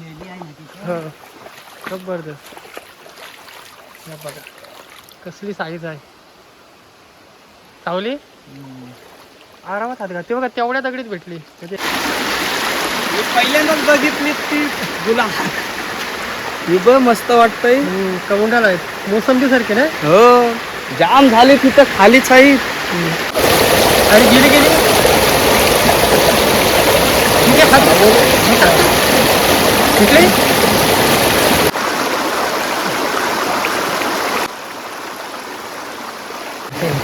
हो. जबरदस्त. या बघा. कसली साईज आहे. सावली? हम्म. आरामात हात ते बघा तेवढ्या दगडीत भेटली. म्हणजे मी पहिल्यांदाच बघितली ती गुलाम. ही बघ मस्त वाटतंय. कमुंडाला आहेत. मोसंबी सारखे ना? हो. जाम झाली तिथं खालीच आहे आणि गेली गेली. ठीक आहे हात ठीक आहे.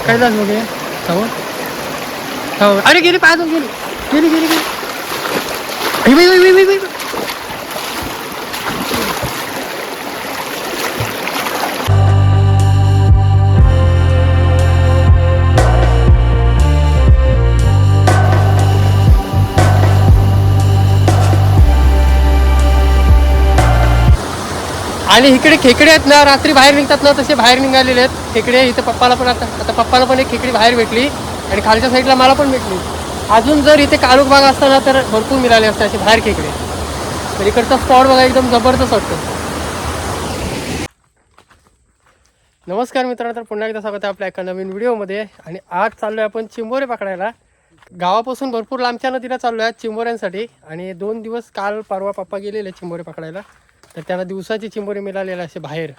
काय झालं बघे हो? अरे गेली पाय गेली. गेली गेली गेली. आणि इकडे खेकडे आहेत ना रात्री बाहेर निघतात ना तसे बाहेर निघालेले आहेत. खेकडे इथं पप्पाला पण आता आता पप्पाला पण एक खेकडी बाहेर भेटली आणि खालच्या साईडला मला पण भेटली. अजून जर इथे काळोख भाग असता ना तर भरपूर मिळाले असते असे बाहेर खेकडे. तर इकडचा स्पॉट बघा एकदम जबरदस्त वाटतो. नमस्कार मित्रांनो तर पुन्हा एकदा स्वागत आहे आपल्या एका नवीन व्हिडिओमध्ये. आणि आज चाललो आहे आपण चिंबोरे पकडायला. गावापासून भरपूर लांबच्या नदीला चाललो आहे चिंबोऱ्यांसाठी. आणि दोन दिवस काल परवा पप्पा गेलेले चिंबोरे पकडायला. तर त्याला दिवसाची चिंबोरे मिळालेले असे बाहेर.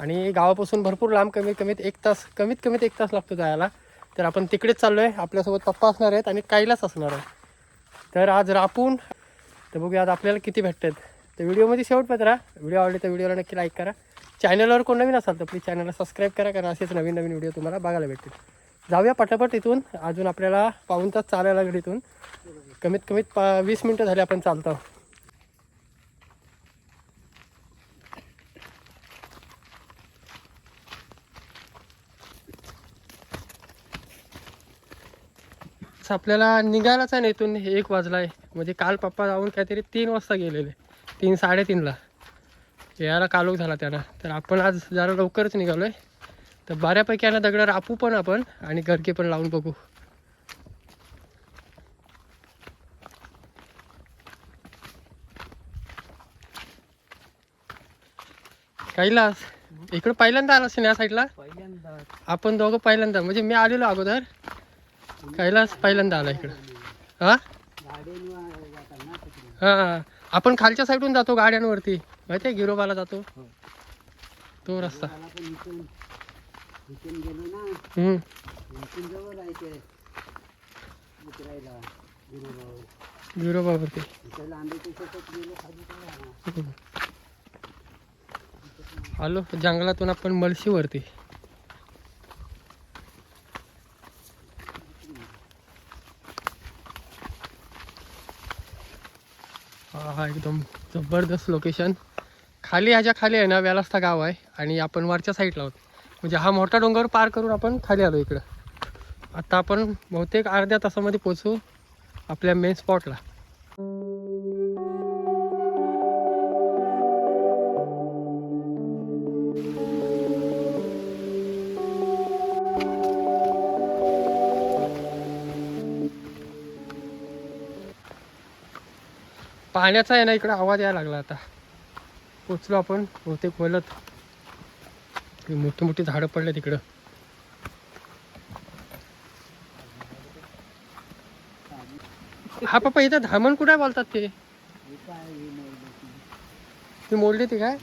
आणि गावापासून भरपूर लांब कमीत कमीत एक तास कमीत कमीत एक तास लागतो जायला. तर आपण तिकडेच चाललो आहे आपल्यासोबत पप्पा असणार आहेत आणि काहीलाच असणार आहे. तर आज रापून तर बघूया आज आपल्याला किती भेटतात. तर व्हिडिओमध्ये शेवट राहा. व्हिडिओ आवडले तर व्हिडिओला नक्की लाईक करा. चॅनलवर कोण नवीन असाल तर प्लीज चॅनलला सबस्क्राईब करा कारण असेच नवीन नवीन व्हिडिओ तुम्हाला बघायला भेटतील. जाऊया पटापट इथून. अजून आपल्याला पाऊन तास चालायला लागेल इथून. कमीत कमीत पा वीस मिनटं झाले आपण चालतो. आपल्याला निघायलाच आहे ना इथून. एक वाजला आहे म्हणजे काल पप्पा जाऊन काहीतरी तीन वाजता गेलेले. तीन साडेतीनला. यायला कालोख झाला त्यांना. तर आपण आज जरा लवकरच निघालो आहे तर बऱ्यापैकी यांना दगडं रापू पण आपण आणि गरके पण लावून बघू. कैलास इकडं पहिल्यांदा आलास ना या साईडला? पहिल्यांदा आपण दोघं पहिल्यांदा. म्हणजे मी आलेलो अगोदर. कैलास पहिल्यांदा आला इकडं. हा? हा आपण खालच्या साईडून जातो गाड्यांवरती. माहिती आहे गिरोबाला जातो. हो. तो रस्ता. मला पण इथून इथून गेलो ना हम्म. इथून जवळ आहे ते उतरायला गिरोबावर गिरोबावरती इथं लांबीच्या शेतात गेलो खाली तर राहणार. आलो जंगलातून आपण मलशीवरती हा हा एकदम जबरदस्त लोकेशन खाली ह्याच्या खाली आहे ना व्यालास्ता गाव आहे. आणि आपण वरच्या साईडला आहोत. म्हणजे हा मोठा डोंगर पार करून आपण खाली आलो इकडं. आता आपण बहुतेक अर्ध्या तासामध्ये पोचू आपल्या मेन स्पॉटला पाण्याचा आहे ना इकडं आवाज यायला लागला आता. पोचलो आपण बहुतेक बोलत मोठी मोठी झाडं पडले तिकडं हा पप्पा इथं धामण कुठे बोलतात ते? ती मोडली ती काय?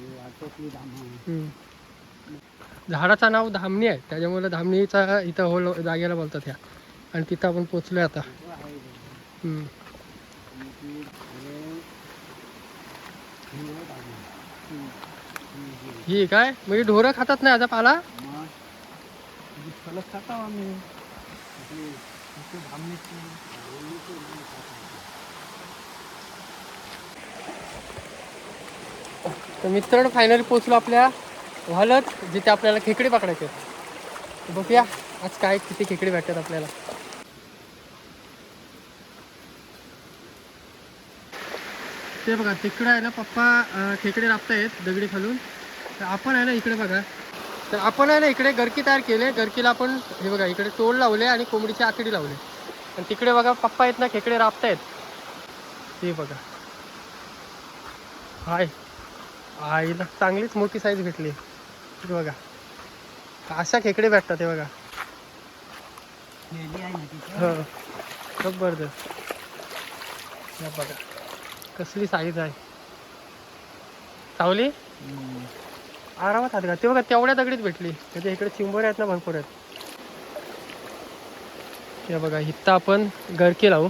हम्म. झाडाचं नाव धामणी आहे. त्याच्यामुळे धामणीचा इथं होल जागेला बोलतात ह्या. आणि तिथं आपण पोचलोय आता इथं आहे हे. हम्म. आणि ती हे- हे नाही धामण. ही- ही- काय? म्हणजे ढोरं खातात ना याचा पाला? फलक खाता आम्ही. तर मित्रांनो फायनली पोचलो आपल्या व्हालत जिथे आपल्याला खेकडे पकडायचे बघूया आज काय किती खेकडे भेटतात आपल्याला. ते बघा तिकडं आहे ना पप्पा खेकडे राबतायत दगडी खालून. तर आपण आहे ना इकडे बघा. तर आपण आहे ना इकडे गरकी तयार केले. गरकीला आपण हे बघा इकडे तोड लावले आणि कोंबडीची आकडी लावले. आणि तिकडे बघा पप्पा आहेत ना खेकडे राबतायत. हे बघा. हाय. आईला चांगलीच मोठी साईज भेटली. हे बघा. अशा खेकडे भेटतात हे बघा. हो. जबरदस्त बघा. कसली साईज आहे. चावली आरामात हात का? ते बघा तेवढ्या दगडीत भेटली. त्याच्या इकडे चिंबर आहेत ना भरपूर आहेत. हे बघा इथं आपण गडके लावू.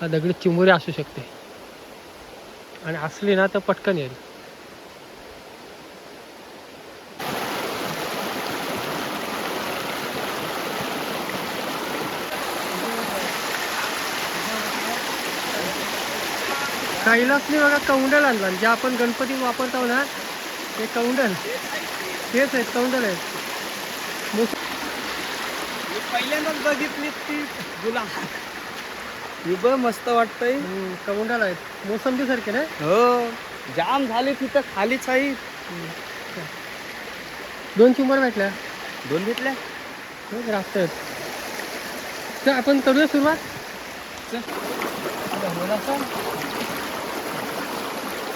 हा दगडी चिंबोरी असू शकते. आणि असली ना तर पटकन येईल. कैलासने बघा कौंडल आणला. जे आपण गणपती वापरतो ना ते कौंडल. तेच आहेत कौंडल आहेत. मोस- पहिल्यांदाच बघितली ती गुलाम. ही बघ मस्त वाटतंय. कौंडल आहेत. मोसंबी सारखे ना? हो. जाम झाली तिथं खालीच आहे दोन चिंबर भेटल्या. दोन घेतल्या रास्त आहेत. तर आपण करूया सुरुवात. चल. आता बोला सर.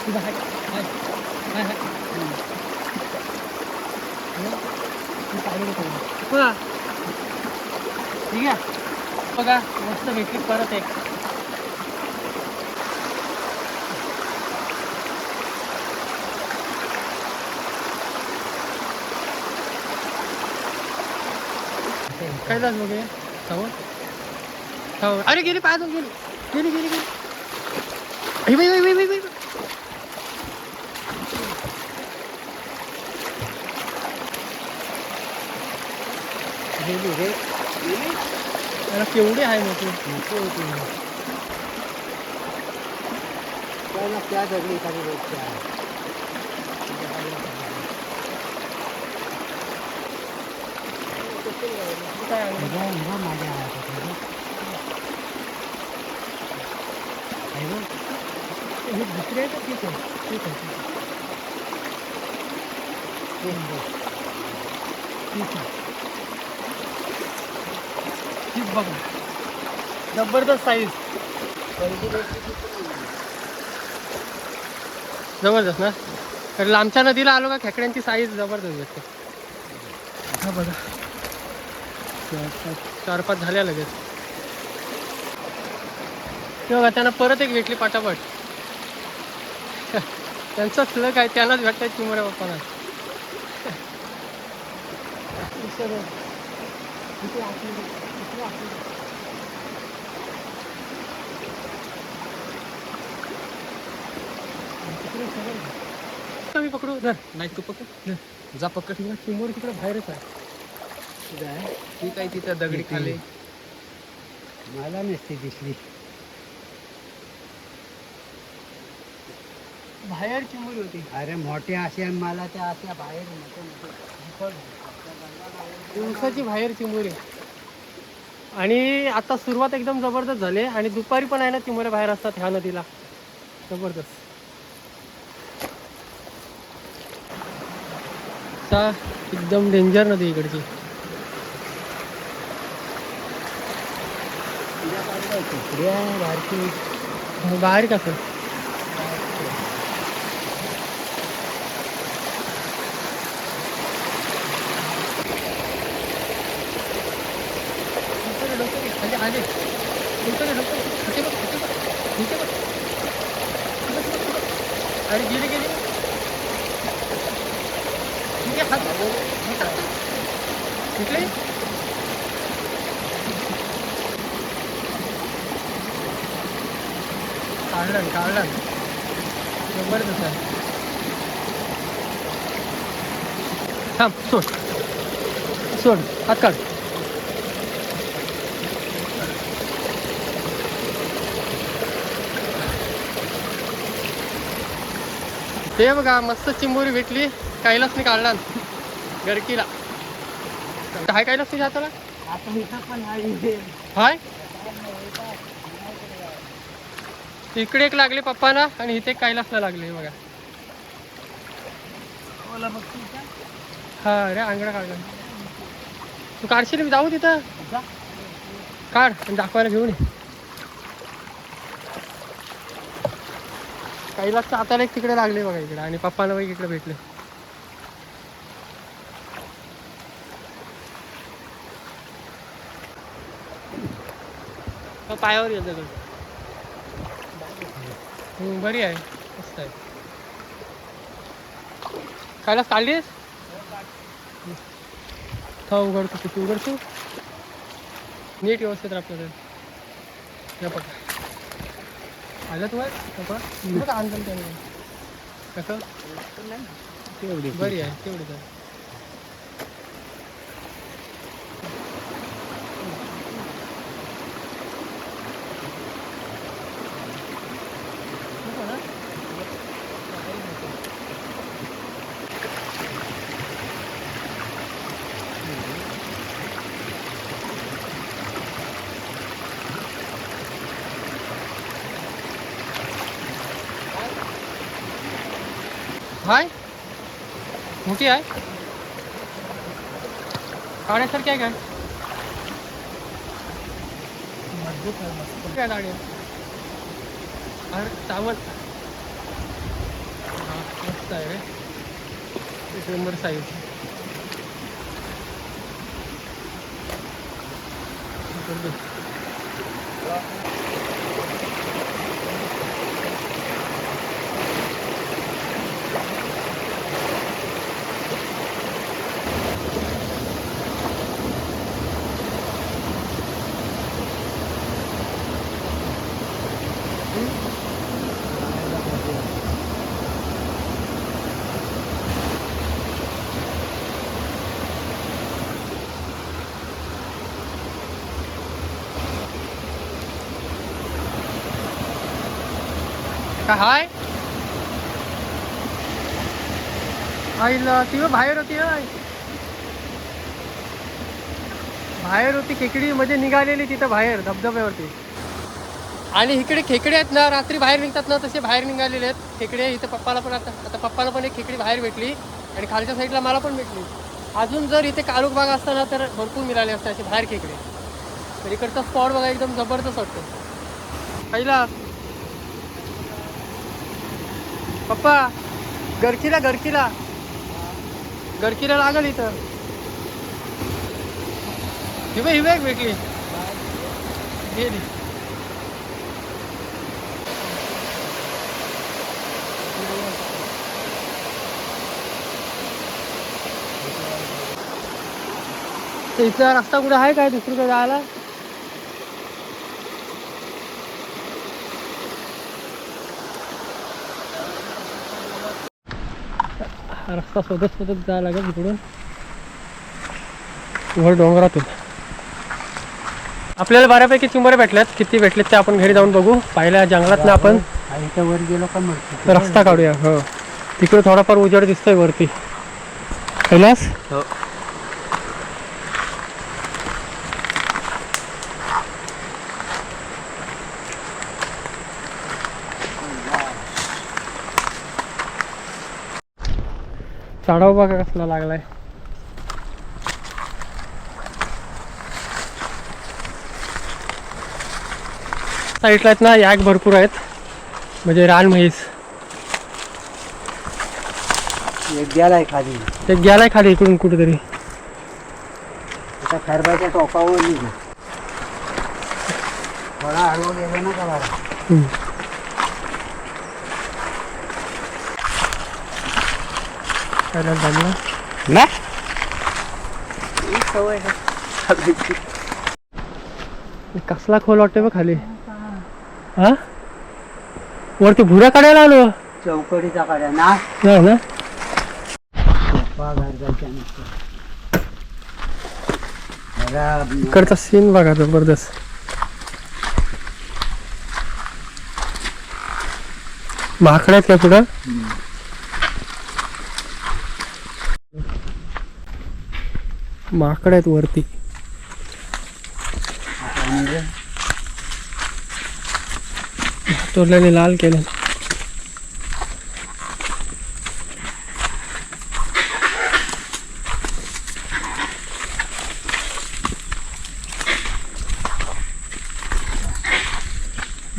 इथं आहे. आहे. आहे, आहे. हं? मी काढून ठेवलं. बघा. ठीक आहे. बघा मस्त भेटली परत एक. काय झालं मग खाऊ? खाऊ. अरे गेली पाय गेली. गेली गेली गेली. गेली रे. अरे केवढे आहे मोठी? त्या दगडी रोजच्या काय आहे? हे दुसरे आहे का ठीक आहे ठीक आहे ठीक आहे. बघा. जबरदस्त साईज जबरदस्त ना? तर लांबच्या नदीला आलो का खेकड्यांची साईज जबरदस्त भेटते हा बघा. चार पाच- झाल्या लगेच. ते बघा त्यांना परत एक भेटली पाटापट. त्यांचा लग आहे त्यांनाच भेटतात चिमऱ्या बाप्पाला? मी पकडू धर. नाही तू पकड. जा पकड. तिकडे चिमोर तिकडे बाहेरच आहे ठीक आहे तिथं दगडी खाली. मला नसते दिसली. बाहेर चिंबोरी होती. अरे मोठे असे आणि मला त्या अशा बाहेर मोठे मोठे दिवसाची बाहेर चिंबोरी आणि आता सुरुवात एकदम जबरदस्त झाली आणि दुपारी पण आहे ना चिंबोऱ्या बाहेर असतात ह्या नदीला. जबरदस्त. आता एकदम डेंजर नदी इकडची. बाहेर कसं आले आले डोकं डोकं खाते बघ खाते बघ इथे बघ इथे बघ, इथे बघ. अरे गेली गेली ठीक आहे खात इकडे काढलं काढलं. जबरदस्त आहे थांब सोड. सोड हात काढ. ते बघा मस्त चिंबोरी भेटली. काहीलाच नाही काढला गडकीला काय कैलास तुझ्या हाताला आता हाय. इकडे एक लागले पप्पाला आणि इथे कैलासला लागले बघा? हा अरे आंगडा काढला तू काढशील मी जाऊ तिथं. काढ आणि दाखवायला घेऊन ये. कैलासच्या हाताला एक तिकडे लागले बघा इकडे आणि पप्पाला बघ इकडे भेटले. हो, पायावर येत दगड हम्म, बरी आहे. मस्त आहे. कैलास काढलीस हा उघडतो किती उघडतो नीट व्यवस्थित आपल्याकडे या पका आलं तू बघ आणलं त्याने कसं? तेवढी बरी आहे तेवढी तर. हाय मोठी आहे काढण्यासारखी आहे काय मजबूत आहे मस्त काय गाडी अरे चावल। हा मस्त आहे रे। एक नंबर साईज का हाय? आईल ती हो बाहेर होती हाय बाहेर होती खेकडी म्हणजे निघालेली तिथं बाहेर धबधब्यावरती. आणि इकडे खेकडे आहेत ना रात्री बाहेर निघतात ना तसे बाहेर निघालेले आहेत. खेकडे इथं पप्पाला पण आता आता पप्पाला पण एक खेकडी बाहेर भेटली आणि खालच्या साईडला मला पण भेटली. अजून जर इथे काळोख बाग असता ना तर भरपूर मिळाले असते असे बाहेर खेकडे. तर इकडचा स्पॉट बघा एकदम जबरदस्त वाटतो. पहिला पप्पा गरकीला गरकीला गरकीला लागल इथं. हिवे हिवे एक गेली इथला रस्ता कुठे आहे काय दुसरीकडे जायला? रस्ता शोधत शोधत जायला लागेल इकडून वर डोंगरातून आपल्याला बऱ्यापैकी चिंबरे भेटल्यात. किती भेटलेत ते आपण घरी जाऊन बघू. पहिल्या जंगलात आपण. आईच्या वर गेलो का रस्ता काढूया हो. तिकडे थोडाफार उजेड दिसतोय वरती. कैलास? हो. चढाव बघा कसला लागलाय. साईडला आहेत ना याक भरपूर आहेत. म्हणजे रान म्हैस. एक गेलाय खाली. ते गेलाय खाली इकडून कुठेतरी. त्या खरबाच्या टोकावर निघू. गेलो ना का बारा हम्म. कैलास झाला ना सवय कसला खोल वाटतोय बघ खाली. हा? वरती भुऱ्या काढायला आलो. चौकडीचा काढ्या ना? नाही इकडचा सीन बघा जबरदस्त. माकडे आहेत का पुढं माकड आहेत वरती. तोडल्याने लाल केलं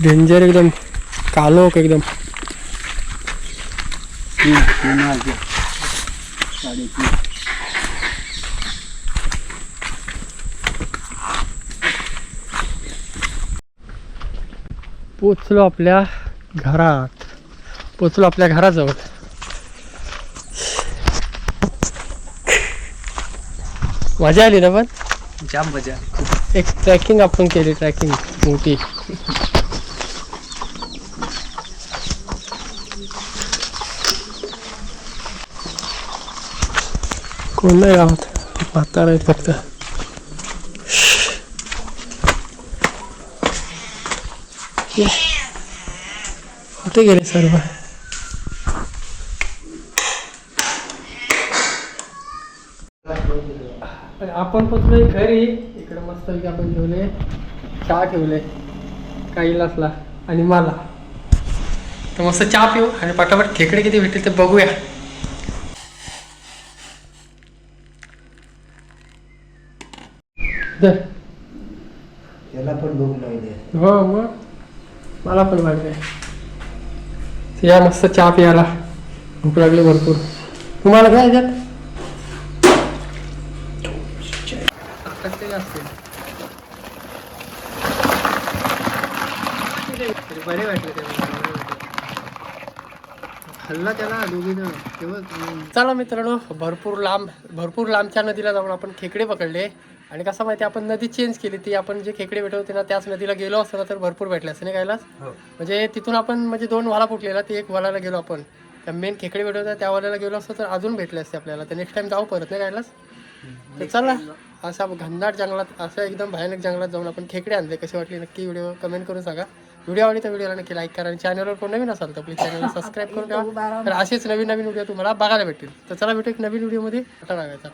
डेंजर एकदम. कालोक एकदम. तीन तीन साडेतीन. पोचलो आपल्या घरात. पोचलो आपल्या घराजवळ. मजा आली ना पण? जाम मजा. एक ट्रॅकिंग आपण केली ट्रॅकिंग मोठी. कोण नाही गावात म्हातारा आहेत फक्त. ये. कुठे गेले सर्व? आपण पोचलोय घरी. इकडे मस्त आपण ठेवले चहा ठेवले. कैलासला आणि मला. तर मस्त चहा पिऊ आणि पटापट खेकडे किती भेटतील ते बघूया. पण लागली. हो मग. मला पण वाटते या मस्त चहा प्यायला. भूक लागली भरपूर. तुम्हाला काय याच्यात बरे वाटले. हल्ला त्याला दोघी चला मित्रांनो भरपूर लांब भरपूर लांबच्या नदीला जाऊन आपण खेकडे पकडले. आणि कसं माहिती आपण नदी चेंज केली ती आपण जे खेकडे भेटत होते ना त्याच नदीला गेलो असतो ना तर भरपूर भेटले असते नाही कायलाच म्हणजे तिथून आपण म्हणजे दोन वाला फुटलेला ते एक वालाला गेलो आपण. त्या मेन खेकडे भेटत होत्या त्या वाल्याला गेलो असतो तर अजून भेटले असते आपल्याला. तर नेक्स्ट टाइम जाऊ परत नाही कायलाच तर चला असा घनदाट जंगलात असं एकदम भयानक जंगलात जाऊन आपण खेकडे आणले कशी वाटली नक्की व्हिडिओ कमेंट करून सांगा. व्हिडिओ आवडली तर व्हिडिओला नक्की लाईक करा आणि चॅनलवर कोण नवीन असाल तर प्लीज चॅनलला सबस्क्राईब करून ठेवा. तर असेच नवीन नवीन व्हिडिओ तुम्हाला बघायला भेटतील. तर चला भेटू एक नवीन व्हिडिओमध्ये आता लागायचा